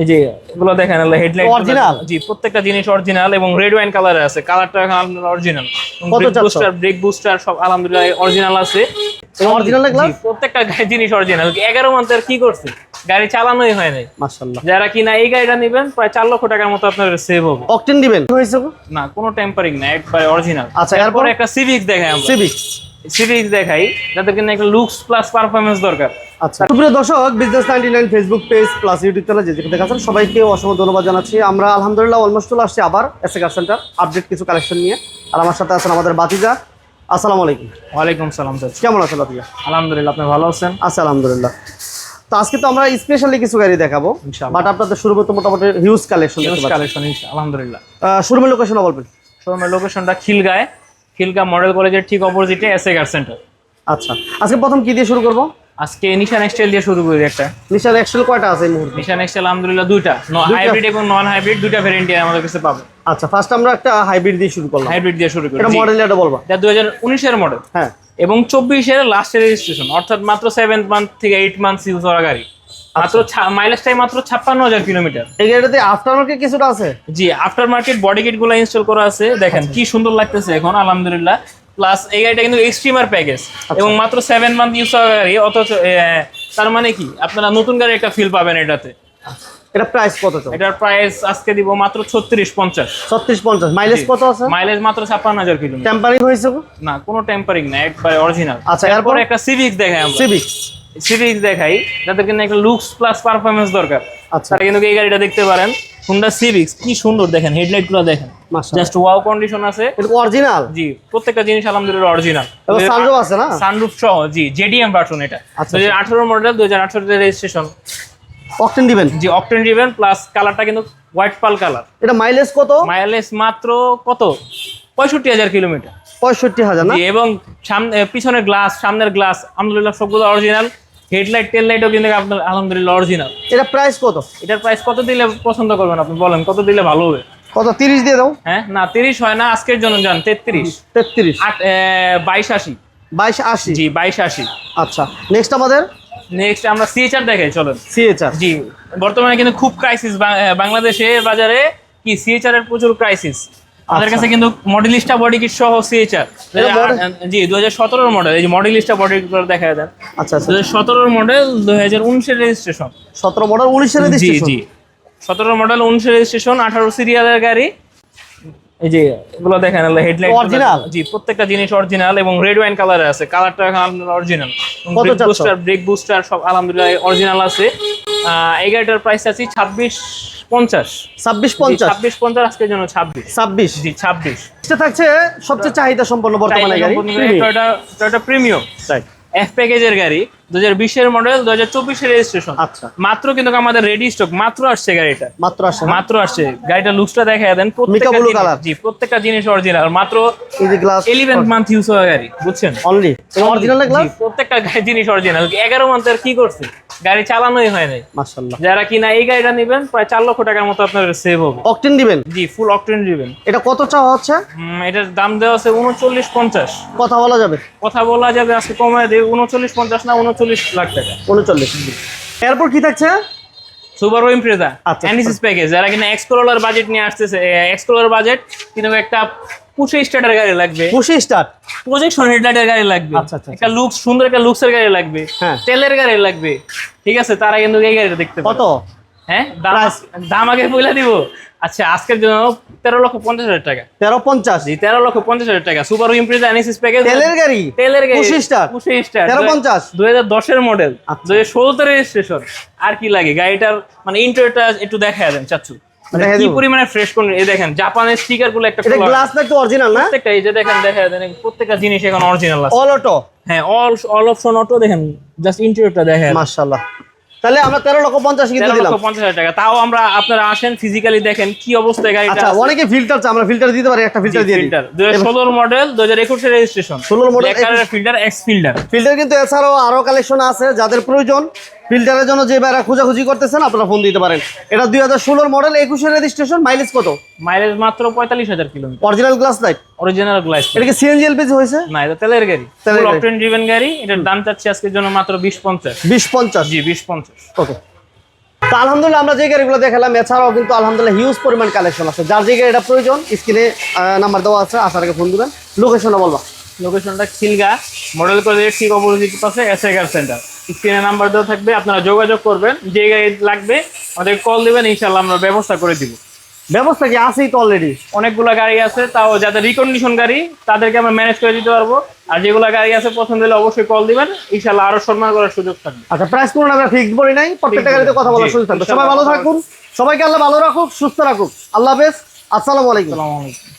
এই যে এগুলো দেখেন হেডলাইট Original? জি প্রত্যেকটা জিনিস অরিজিনাল এবং রেড ওয়াইন কালারে আছে। কালারটা অরিজিনাল কত ব্রেক বুস্টার ব্রেক বুস্টার সব আলহামদুলিল্লাহ অরিজিনাল আছে। অরিজিনাল গ্লাস প্রত্যেকটা জিনিস অরিজিনাল এগারো মান্থের কি করছে? গাড়ি চালানোই হয় নাই। মাশাআল্লাহ। যারা কিনা এই গাড়িটা নেবেন প্রায় চার লক্ষ টাকার মতো আপনার সেভ হবে। অকটেন দিবেন? না কোনো টেম্পারিং না একবারে অরিজিনাল আচ্ছা, এরপর? একটা সিভিক্স দেখাই আমরা। সিভিক্স সিভিক্স দেখাই যাদের কিনা একটা লুকস প্লাস পারফরমেন্স দরকার। আচ্ছা। সুপ্রিয় দর্শক business ninety nine Facebook page plus YouTube channel যে যেখানে দেখাচ্ছেন সবাইকে অসংখ্য ধন্যবাদ জানাচ্ছি। আমরা আলহামদুলিল্লাহ অলমোস্ট চলে আসছি আবার এসে কার সেন্টার আপডেট কিছু কালেকশন নিয়ে। আর আমার সাথে আছেন আমাদের বাতিজা। আসসালামু আলাইকুম। ওয়ালাইকুম সালাম স্যার। কেমন আছেন বাতিজা? আলহামদুলিল্লাহ আপনি ভালো আছেন? আচ্ছা আলহামদুলিল্লাহ। তো আজকে তো আমরা স্পেশালি কিছু গাড়ি দেখাবো। বাট আপনাদের শুরু করতে মোটামুটি হিউজ কালেকশন কালেকশন আলহামদুলিল্লাহ। শোরুমের লোকেশন বলবেন। শোরুমের লোকেশনটা খিলগায়। খিলগা মডেল কলেজের ঠিক অপোজিটে এসএ কার সেন্টার আচ্ছা। আজকে প্রথম কি দিয়ে শুরু করব? আজকে নিশান এক্সটেল দিয়ে শুরু করি একটা। নিশান এক্সেল কয়টা আছে এই মুহূর্তে? নিশান এক্সটেল আলহামদুলিল্লাহ দুইটা। হাইব্রিড এবং নন হাইব্রিড দুইটা ভ্যারিয়েন্ট আমাদের কাছে পাবে। আচ্ছা ফার্স্ট আমরা একটা হাইব্রিড দিয়ে শুরু করলাম। হাইব্রিড দিয়ে শুরু করি। এটা মডেল এটা বলবা। এটা দুই হাজার উনিশের মডেল হ্যাঁ। এবং চব্বিশের লাস্টের রেজিস্ট্রেশন অর্থাৎ মাত্র সেভেন মান্থ থেকে এইট মান্থ ইউজ করা গাড়ি। মাত্র মাইলেজটাই মাত্র ছাপ্পান্ন হাজার কিলোমিটার। এই গাড়িটাতে আফটার মার্কেট কিছুটা আছে? জি আফটার মার্কেট বডি কিটগুলো ইনস্টল করা আছে। দেখেন কি সুন্দর লাগতেছে এখন আলহামদুলিল্লাহ। প্লাস এই গাড়িটা কিন্তু এক্সট্রিমার প্যাকেজ এবং মাত্র সেভেন মান্থ ইউজ করা গাড়ি অথচ তার মানে কি? আপনারা নতুন গাড়ি একটা ফিল পাবেন এটাতে। এটা প্রাইস কত এটার প্রাইস আজকে দিব মাত্র ছত্রিশ পঞ্চাশ। ছত্রিশ পঞ্চাশ। মাইলেজ কত আছে? মাইলেজ মাত্র ছাপ্পান্ন হাজার কিলোমিটার। টেম্পারিং হয়েছে না কোনো টেম্পারিং না একবারে অরিজিনাল আচ্ছা, এরপর? একটা সিভিক্স দেখাই আমরা। সিভিক্স সিভিক্স দেখাই যাদের কিনা একটা লুকস প্লাস পারফরমেন্স দরকার। আচ্ছা। কিন্তু এই গাড়িটা দেখতে পারেন। হুন্ডা সিভিক্স কি সুন্দর দেখেন হেডলাইটগুলো দেখেন জাস্ট ওয়াও কন্ডিশন আছে। এটা অরিজিনাল জি প্রত্যেকটা জিনিস আলহামদুলিল্লাহ অরিজিনাল এবং সানরুফ আছে না? সানরুফ সহ জি জেডিএম ভার্সন এটা। আচ্ছা, দুই হাজার আঠারো মডেল দুই হাজার আঠারোতে রেজিস্ট্রেশন অকটেন দিবেন? জি অকটেন ড্রিভেন প্লাস কালারটা কিন্তু হোয়াইট পাল কালার এটা মাইলেজ কত? মাইলেজ মাত্র কত? পঁয়ষট্টি হাজার কিলোমিটার পঁয়ষট্টি হাজার এবং সামনে পিছনের গ্লাস সামনের গ্লাস আলহামদুলিল্লাহ সবগুলো অরিজিনাল হেডলাইট টেল লাইটও কিন্তু আপনার আলহামদুলিল্লাহ অরিজিনাল এটা প্রাইস কত? এটার প্রাইস কত দিলে পছন্দ করবেন আপনি বলেন? কত দিলে ভালো হবে? কত তিরিশ দিয়ে দাও? হ্যাঁ না তিরিশ হয় না আজকের জন্য যান তেত্রিশ। তেত্রিশ। আট বাইশ আশি। বাইশ আশি? জি বাইশ আশি। আচ্ছা নেক্সট আমাদের? নেক্সট আমরা সিএচআর দেখাই চলেন। সিএচআর জি বর্তমানে কিন্তু খুব ক্রাইসিস বাংলাদেশের বাজারে কি সিএচআর এর প্রচুর ক্রাইসিস আমাদের আচ্ছা। কাছে কিন্তু মডেলিস্টা বডি কিট সহ সিএচআর এটা জি দু হাজার সতেরোর মডেল এই যে মডেলিস্টা বডি কিট দেখা দেন। আচ্ছা আচ্ছা দু হাজার সতেরোর মডেল দু হাজার উনিশের রেজিস্ট্রেশন সতেরো মডেল উনিশের জি রেজিস্ট্রেশন জি। সতেরো মডেল উনিশের রেজিস্ট্রেশন আঠারো সিরিয়ালের গাড়ি। এই যে এগুলো দেখেন হেডলাইট Original? জি প্রত্যেকটা জিনিস অরিজিনাল এবং রেড ওয়াইন কালারে আছে। কালারটা original brake booster brake booster সব আলহামদুলিল্লাহ অরিজিনাল আছে। এই গাড়িটার প্রাইস আছে ছাব্বিশ পঞ্চাশ। ছাব্বিশ পঞ্চাশ। ছাব্বিশ পঞ্চাশ আজকের জন্য ছাব্বিশ। ছাব্বিশ। জি ছাব্বিশ। এটা থাকছে সবচেয়ে চাহিদা সম্পন্ন বর্তমানে গাড়ি। Toyota premium. Right. এফ প্যাকেজের গাড়ি। দু হাজার মডেল দু হাজার চব্বিশের রেজিস্ট্রেশন আচ্ছা। মাত্র কিন্তু আমাদের রেডি স্টক মাত্র আসছে গাড়িটা। মাত্র আসে মাত্র আসছে। গাড়িটা লুকসটা দেখা দেন প্রত্যেকটা blue জিনিস- color। জি প্রত্যেকটা জিনিস অরিজিনাল মাত্র এই যে গ্লাস ইলেভেন মান্থ ইউজ হওয়া গাড়ি বুঝছেন? অনলি অরিজিনাল গ্লাস প্রত্যেকটা জিনিস অরিজিনাল এগারো মান্থের কি করছে? গাড়ি চালানোই হয় নাই। মাশাআল্লাহ। যারা কিনা এই গাড়িটা নেবেন প্রায় চার লক্ষ টাকার মতো আপনার সেভ হবে। অকটেন দিবেন? জি ফুল অকটেন দিবেন। এটা কত চাওয়া হচ্ছে? এটার দাম দেওয়া আছে উনচল্লিশ পঞ্চাশ। কথা বলা যাবে। কথা বলা যাবে আজকে কমায় দেবে উনচল্লিশ পঞ্চাশ না উনচল্লিশ লাখ টাকা। উনচল্লিশ। এরপর কি থাকছে? সুপারো ইমপ্রেজা আচ্ছা, অ্যানিসিস প্যাকেজ যারা কিনা এক্সপ্লোরার বাজেট নিয়ে আসতেছে এক্সপ্লোরার বাজেট কিন্তু একটা পুষে স্টার্টার গাড়ি লাগবে। পুষে স্টার্ট প্রজেকশন হেডলাইটের গাড়ি লাগবে। আচ্ছা, আচ্ছা, একটা লুক সুন্দর একটা লুকসের গাড়ি লাগবে। হ্যাঁ। তেলের গাড়ি লাগবে। ঠিক আছে তারা কিন্তু এই গাড়িটা দেখতে কত? হ্যাঁ? দাম দাম আগে বলে দিব। আচ্ছা আজকের জন্য তেরো লক্ষ পঞ্চাশ হাজার টাকা। তেরো পঞ্চাশ। তেরো লক্ষ পঞ্চাশ হাজার টাকা। সুপার অ্যানিসিস প্যাকেজ তেলের গাড়ি? তেলের গাড়ি। স্টার? তেরো পঞ্চাশ। দুই হাজার দশের মডেল আচ্ছা। দুই হাজার আর কি লাগে? গাড়িটার মানে ইন্টারটা একটু দেখা দেন চাচ্ছু মানে কি পরিমাণে ফ্রেশ এই দেখেন জাপানের স্টিকারগুলো একটা এটা গ্লাস না একটু অরিজিনাল না? প্রত্যেকটা এই যে দেখেন দেখা দেন প্রত্যেকটা জিনিস এখন অরিজিনাল আছে। অল অটো হ্যাঁ অল অল অপশন অটো দেখেন জাস্ট ইন্টেরিয়রটা দেখেন মাশাআল্লাহ। তাহলে আমরা তেরো লক্ষ পঞ্চাশ কিন্তু দিলাম। পঞ্চাশ হাজার টাকা। তাও আমরা আপনারা আসেন ফিজিক্যালি দেখেন কি অবস্থায় গাড়িটা আচ্ছা অনেকে ফিল্টার আমরা ফিল্টার দিতে পারি একটা ফিল্টার দিয়ে ফিল্টার দুই হাজার মডেল দুই হাজার একুশের রেজিস্ট্রেশন ষোলোর model filter X filter filter কিন্তু এছাড়াও আরও কালেকশন আছে যাদের প্রয়োজন ফিল্টারের জন্য যে বাইরা খোঁজাখুঁজি করতেছেন আপনারা ফোন দিতে পারেন। এটা দুই হাজার ষোলোর মডেল একুশের রেজিস্ট্রেশন মাইলেজ কত? মাইলেজ মাত্র পঁয়তাল্লিশ হাজার kilometre original glass light original glass এটা কি সিএনজি এলপিজি হয়েছে? না এটা তেলের গাড়ি। তেলের। অকটেন ড্রিভেন গাড়ি এটার দাম চাচ্ছি আজকের জন্য মাত্র বিশ পঞ্চাশ। বিশ পঞ্চাশ? জি বিশ পঞ্চাশ। ওকে তো আলহামদুলিল্লাহ আমরা যে গাড়িগুলো দেখালাম এছাড়াও কিন্তু আলহামদুলিল্লাহ হিউজ পরিমাণ কালেকশন আছে। যার যে গাড়িটা প্রয়োজন স্ক্রিনে নাম্বার দেওয়া আছে আসার আগে ফোন দিবেন। লোকেশনটা বলবা। লোকেশনটা খিলগা মডেল কলেজের ঠিক অপোজিট পাশে এসএ কার সেন্টার স্ক্রিনে নাম্বার দেওয়া থাকবে আপনারা যোগাযোগ করবেন যে গাড়ি লাগবে আমাদের কল দিবেন ইনশাল্লাহ আমরা ব্যবস্থা করে দিব। ব্যবস্থা কি আছেই তো অলরেডি অনেকগুলো গাড়ি আছে তাও যাদের রিকন্ডিশন গাড়ি তাদেরকে আমরা ম্যানেজ করে দিতে পারব। আর যেগুলো গাড়ি আছে পছন্দ হলে অবশ্যই কল দিবেন ইনশাল্লাহ আরও সম্মান করার সুযোগ থাকবে। আচ্ছা প্রাইস কোনো আমরা ফিক্সড বলি নাই প্রত্যেকটা গাড়িতে কথা বলার সুযোগ থাকবে। সবাই ভালো থাকুন সবাইকে আল্লাহ ভালো রাখুক সুস্থ রাখুক। আল্লাহ হাফেজ আসসালামু আলাইকুম। আসসালামু আলাইকুম।